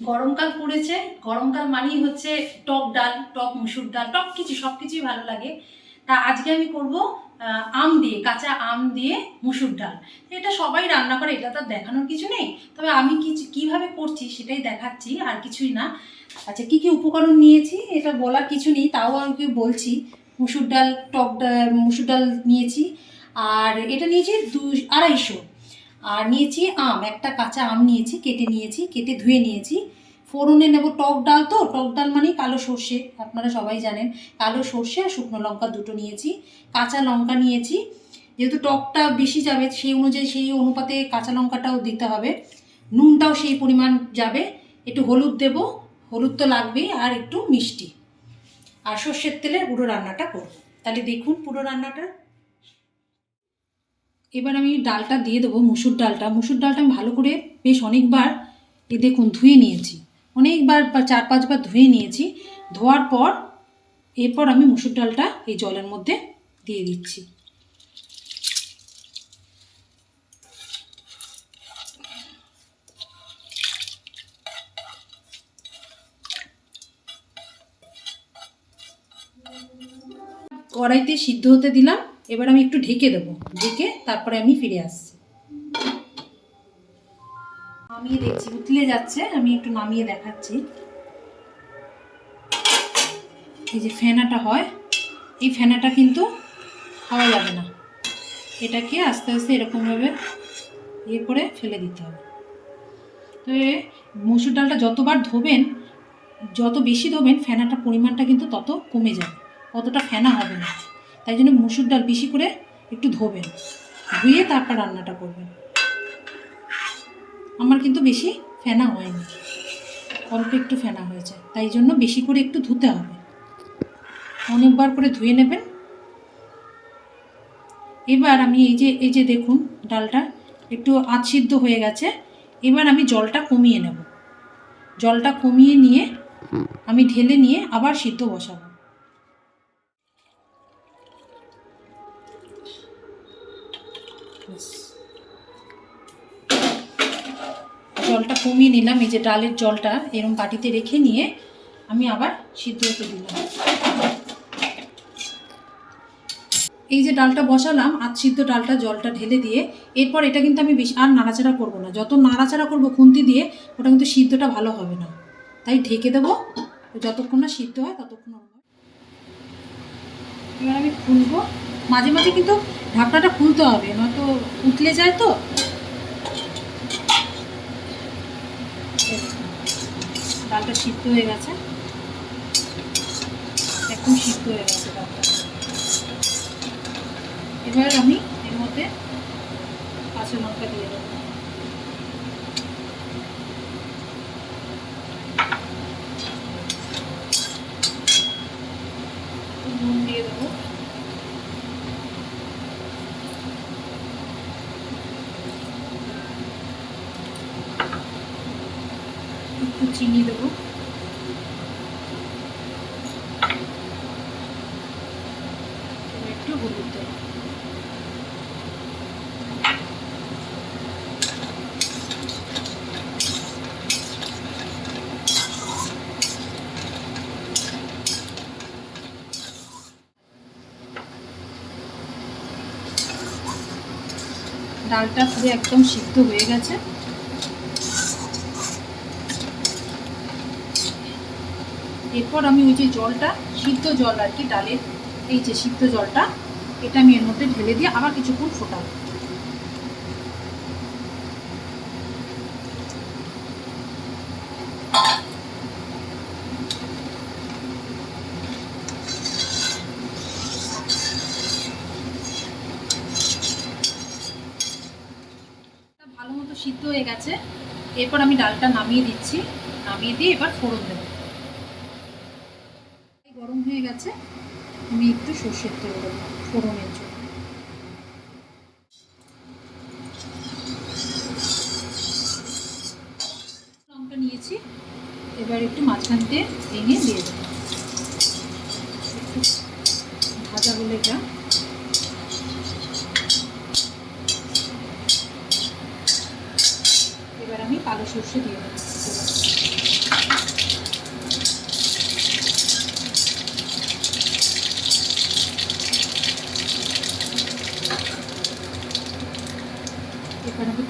গরমকাল পড়েছে, গরমকাল মানেই হচ্ছে টক ডাল, টক মুসুর ডাল, টক কিছু, সব কিছুই ভালো লাগে। তা আজকে আমি করব আম দিয়ে, কাঁচা আম দিয়ে মুসুর ডাল। এটা সবাই রান্না করে, এটা তো দেখানোর কিছু নেই। তবে আমি কি, কীভাবে করছি সেটাই দেখাচ্ছি, আর কিছুই না। আচ্ছা কি কি উপকরণ নিয়েছি, এটা বলার কিছু নেই, তাও আমি বলছি। মুসুর ডাল, টক ডাল মুসুর ডাল নিয়েছি, আর এটা নিয়েছি দু, আড়াইশো। আর নিয়েছি আম, একটা কাঁচা আম নিয়েছি, কেটে নিয়েছি, কেটে ধুয়ে নিয়েছি। ফোড়নে নেব টক ডাল তো, টক ডাল মানে কালো সর্ষে, আপনারা সবাই জানেন। কালো সর্ষে আর শুকনো লঙ্কা দুটো নিয়েছি, কাঁচা লঙ্কা নিয়েছি। যেহেতু টকটা বেশি যাবে, সেই অনুযায়ী সেই অনুপাতে কাঁচা লঙ্কাটাও দিতে হবে। নুনটাও সেই পরিমাণ যাবে। একটু হলুদ দেব, হলুদ তো লাগবেই, আর একটু মিষ্টি। আর সর্ষের তেলে পুরো রান্নাটা করব। তাহলে দেখুন পুরো রান্নাটা। এবার আমি ডালটা দিয়ে দেবো, মুসুর ডালটা। মুসুর ডালটা আমি ভালো করে বেশ অনেকবার, এ দেখুন, ধুয়ে নিয়েছি। অনেকবার চার, পাঁচবার ধুয়ে নিয়েছি। ধোয়ার পর, এরপর আমি মুসুর ডালটা এই জলের মধ্যে দিয়ে দিচ্ছি। কড়াইতে সিদ্ধ হতে দিলাম। এবার আমি একটু ঢেকে দেবো। ঢেকে তারপরে আমি ফিরে আসছি। নামিয়ে দেখছি, উতলে যাচ্ছে, আমি একটু নামিয়ে দেখাচ্ছি। এই যে ফেনাটা হয়, এই ফেনাটা কিন্তু খাওয়া যাবে না। এটাকে আস্তে আস্তে এরকমভাবে ইয়ে করে ফেলে দিতে হবে। তো মসুর ডালটা যতবার ধোবেন, যত বেশি ধোবেন ফেনাটার পরিমাণটা কিন্তু তত কমে যাবে। অতটা ফেনা হবে না। তাই জন্য মুসুর ডাল বেশি করে একটু ধোবেন। ধুয়ে তারপর রান্নাটা করবেন। আমার কিন্তু বেশি ফেনা হয়নি। অল্প একটু ফেনা হয়েছে। তাই জন্য বেশি করে একটু ধুতে হবে। অনেকবার করে ধুয়ে নেবেন। এবার আমি এই যে এই যে দেখুন ডালটা একটু আধ সিদ্ধ হয়ে গেছে। এবার আমি জলটা কমিয়ে নেব। জলটা কমিয়ে নিয়ে আমি ঢেলে নিয়ে আবার সিদ্ধ বসাবো। জলটা কমিয়ে নিলাম, এই যে ডালের জলটা এরম বাটিতে রেখে নিয়ে আমি আবার সিদ্ধ হতে দিলাম। এই যে ডালটা বসালাম আধ সিদ্ধ ডালটা জলটা ঢেলে দিয়ে এরপর এটা কিন্তু আমি বেশি আর নাড়াচাড়া করব না। যত নাড়াচাড়া করব খুন্তি দিয়ে, ওটা কিন্তু সিদ্ধটা ভালো হবে না। তাই ঢেকে দেবো, যতক্ষণ না সিদ্ধ হয় ততক্ষণ এবার আমি খুলবো। মাঝে মাঝে কিন্তু ঢাকনাটা খুলতে হবে, নয়তো উতলে যায় তো। ডালটা সিদ্ধ হয়ে গেছে। একদম সিদ্ধ হয়ে গেছে ডালটা। এবার আমি এর মধ্যে কাঁচা লঙ্কা দিয়ে দেবো। নুন দিয়ে দেবো একটু চিনি দেবো। একটু হলুদ দেবো। ডালটা পুরো একদম সিদ্ধ হয়ে গেছে। এরপর আমি ওই যে জলটা, সিদ্ধ জল আর কি ডালের এই যে সিদ্ধ জলটা, এটা আমি এর মধ্যে ঢেলে দিয়ে আবার কিছুক্ষণ ফোটাবো। ভালো মতো সিদ্ধ হয়ে গেছে। এরপর আমি ডালটা নামিয়ে দিচ্ছি। নামিয়ে দিয়ে এবার ফোড়ন দেবো। গেছে আমি একটু সর্ষের তেল দেবো, ফোড়নের জন্য। লঙ্কা নিয়েছি, এবার একটু মাঝখান দিয়ে ভেঙে দিয়ে দেবো। ভাজা হলে এটা। এবার আমি কালো সর্ষে দিয়ে দেবো।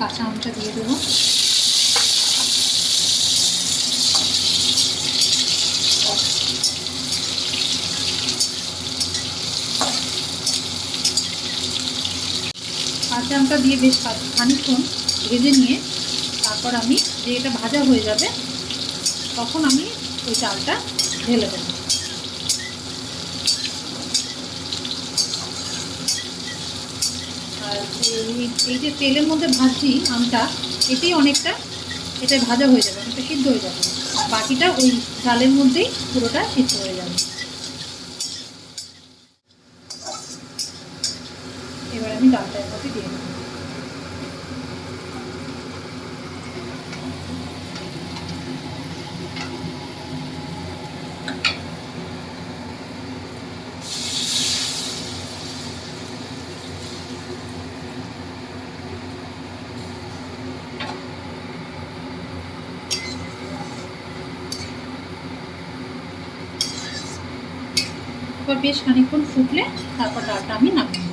কাঁচা আমটা দিয়ে দেবো। কাঁচা আমটা দিয়ে বেশ খা- খানিকক্ষণ ভেজে নিয়ে তারপর আমি যে এটা ভাজা হয়ে যাবে, তখন আমি ওই চালটা ঢেলে দেবো। আর এই যে তেলের মধ্যে ভাজছি আমটা, এতেই অনেকটা এটা ভাজা হয়ে যাবে, অনেকটা সিদ্ধ হয়ে যাবে। বাকিটা ওই ডালের মধ্যেই পুরোটা সিদ্ধ হয়ে যাবে। এবার আমি ডালটা এর মধ্যে দিয়ে দেবো এবার বেশ খানিক্ষণ ফুটলে তারপর ডালটা আমি নামিয়ে।